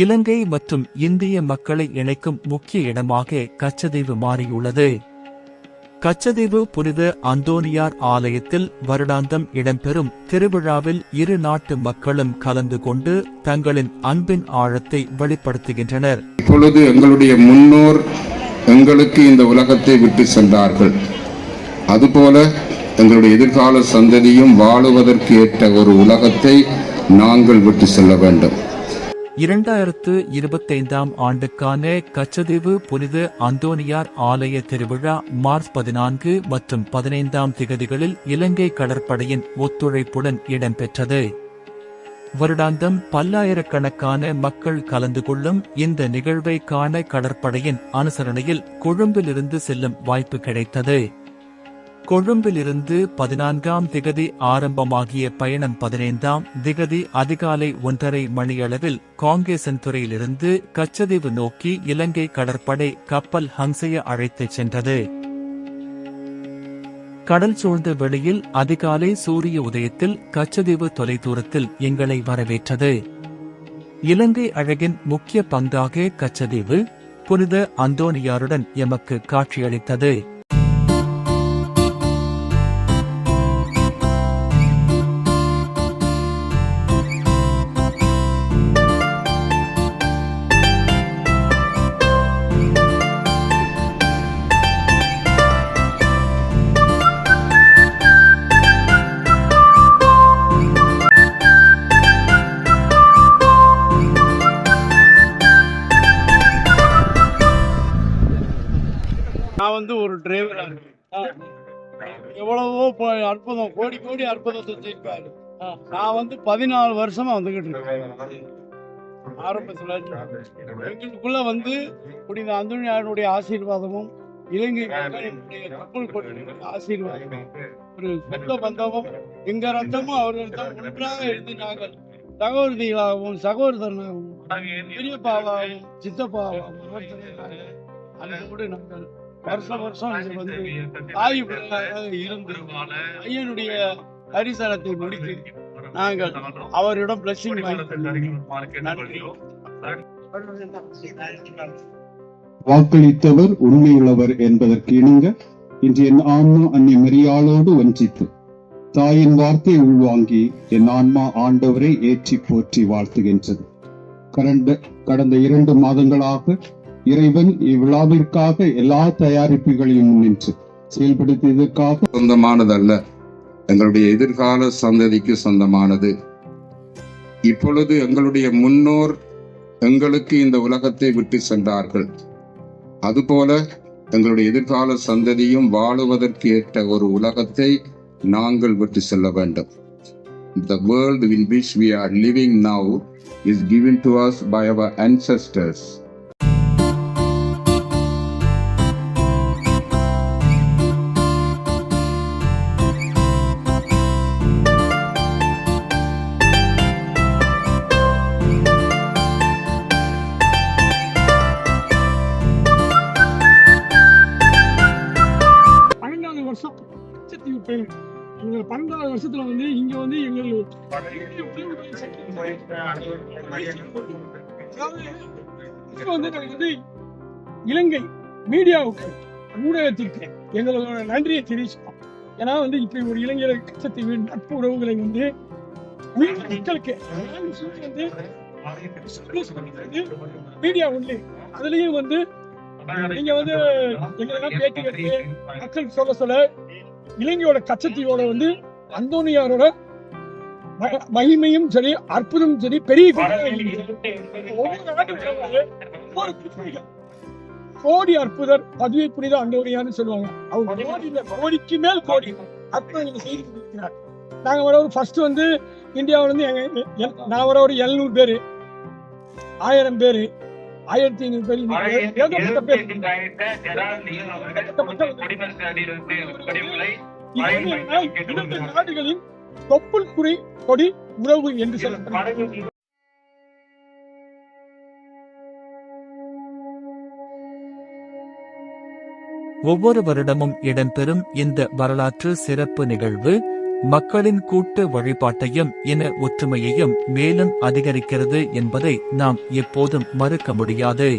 இலங்கை மற்றும் இந்திய மக்களை இணைக்கும் முக்கிய இடமாக கச்சதீவு மாறியுள்ளது. கச்சதீவு புனித அந்தோனியார் ஆலயத்தில் வருடாந்தம் இடம்பெறும் திருவிழாவில் இரு நாட்டு மக்களும் கலந்து கொண்டு தங்களின் அன்பின் ஆழத்தை வெளிப்படுத்துகின்றனர். இப்பொழுது எங்களுடைய முன்னோர் எங்களுக்கு இந்த உலகத்தை விட்டு சென்றார்கள். அதுபோல எங்களுடைய எதிர்கால சந்ததியும் வாழுவதற்கு ஏற்ற ஒரு உலகத்தை நாங்கள் விட்டு செல்ல வேண்டும். இரண்டாயிரத்து இருபத்தைந்தாம் ஆண்டுக்கான கச்சதீவு புனித அந்தோனியார் ஆலய திருவிழா மார்ச் பதினான்கு மற்றும் பதினைந்தாம் திகதிகளில் இலங்கை கடற்படையின் ஒத்துழைப்புடன் இடம்பெற்றது. வருடாந்தம் பல்லாயிரக்கணக்கான மக்கள் கலந்து கொள்ளும் இந்த நிகழ்வை காண கடற்படையின் அனுசரணையில் கொழும்பிலிருந்து செல்லும் வாய்ப்பு கிடைத்தது. கொழும்பிலிருந்து பதினான்காம் திகதி ஆரம்பமாகிய பயணம் பதினைந்தாம் திகதி அதிகாலை ஒன்றரை மணியளவில் காங்கேசன்துறையிலிருந்து கச்சதீவு நோக்கி இலங்கை கடற்படை கப்பல் ஹங்சைய அழைத்துச் சென்றது. கடல் சூழ்ந்த வெளியில் அதிகாலை சூரிய உதயத்தில் கச்சதீவு தொலைதூரத்தில் எங்களை வரவேற்றது. இலங்கை அழகின் முக்கிய பங்காக கச்சதீவு புனித அந்தோனியாருடன் எமக்கு காட்சியளித்தது. அற்புதம் கோடி கோடி அற்புதம் செஞ்சிருக்காரு நான் வந்து பதினாலு வருஷமா வந்துகிட்டு இருக்கேன். ஆரம்பத்தில் எங்களுக்குள்ள வந்து புனித அந்தோனியாருடைய ஆசீர்வாதமும் இலங்கை மக்களினுடைய கப்பல் ஒரு சொந்த பந்தமும் எங்க ரத்தமும் அவர்கள் ரத்தம் ஒன்றாக இருந்து நாங்கள் சகோதரிகளாகவும் சகோதரனாகவும் பெரியப்பாவாகவும் சித்தப்பாவாகவும் அன்போடு நாங்கள் வருஷம் வருஷம் இங்க வந்து தாய் பிள்ளையாக இருந்து ஐயனுடைய தரிசனத்தை முடித்து நாங்கள் அவரிடம் பிளஸிங் வாக்களித்தவர் உண்மையுள்ளவர் என்பதற்கு இணங்க இன்று என் ஆன்மா அன்னை மரியாளோடு வஞ்சித்து தாயின் வார்த்தை உள்வாங்கி என் ஆன்மா ஆண்டவரை ஏற்றி போற்றி வாழ்த்துகின்றது. கடந்த கடந்த இரண்டு மாதங்களாக இறைவன் இவ்விழாவிற்காக எல்லா தயாரிப்புகளையும் முன்னின்று செயல்படுத்தியதற்காக சொந்தமானதல்ல. எங்களுடைய எதிர்கால சந்ததிக்கு சொந்தமானது. இப்பொழுது எங்களுடைய முன்னோர் எங்களுக்கு இந்த உலகத்தை விட்டு சென்றார்கள். அதுபோல எங்களுடைய எதிர்கால சந்ததியும் வாழுவதற்கு ஏற்ற ஒரு உலகத்தை நாங்கள் விட்டு செல்ல வேண்டும். The world in which we are living now is given to us by our ancestors. லட்சத்தீவு பன்னெண்டாவது வருஷத்துல வந்து இங்க வந்து எங்கள் வந்து வந்து இலங்கை மீடியாவுக்கு ஊடகத்திற்கு எங்களோட நன்றியை தெரிவிச்சுக்கோம் ஏன்னா வந்து இப்படி ஒரு இளைஞர் கட்சத்தை நட்பு உறவுகளை வந்து மக்களுக்கு வந்து மீடியா ஒன்று அதுலயும் வந்து நீங்க வந்து எங்களை பேட்டி கட்டி மக்கள் சொல்ல சொல்ல இலங்கையோட கச்சத்தீவோட வந்து அந்தோனியாரோட மகிமையும் சரி அற்புதமும் சரி பெரிய கோடி அற்புதர் பதவி புனித அந்தோனியான்னு சொல்லுவாங்க. அவங்க கோடி கோடிக்கு மேல் கோடி. செய்து கொண்டிருக்கிறார் நாங்க வர ஒரு ஃபர்ஸ்ட் வந்து இந்தியாவுல இருந்து நான் வர ஒரு எழுநூறு பேரு. ஆயிரம் பேரு. ஆயிரத்தி ஐநூறு பேர் இன்னைக்கு நாடுகளின் தொப்புள் குறை கொடி உறவு என்று சொல்லப்படுகிறது. ஒவ்வொரு வருடமும் இடம்பெறும் இந்த வரலாற்று சிறப்பு நிகழ்வு மக்களின் கூட்டு வழிபாட்டையும் இன ஒற்றுமையையும் மேலும் அதிகரிக்கிறது என்பதை நாம் எப்போதும் மறுக்க முடியாது.